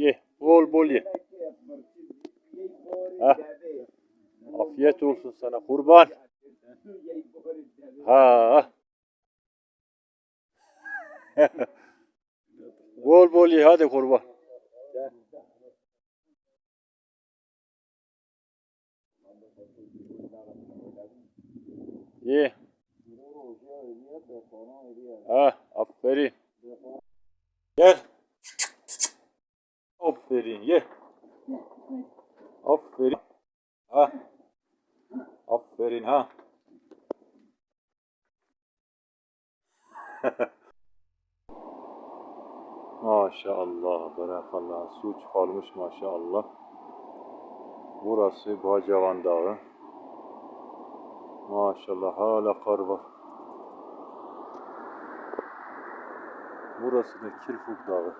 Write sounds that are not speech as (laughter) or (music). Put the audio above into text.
Ye. Bol bol ye. Ha. Afiyet olsun sana kurban. Ha. (laughs) bol bol ye hadi kurban. Ye. Ha, aferin. Gel. Aferin, ye. Aferin. Ha. Aferin ha. (laughs) maşallah, barakallah. Su çıkarmış maşallah. Burası Bacavan Dağı. Maşallah hala kar var. Burası da Kirfuk Dağı.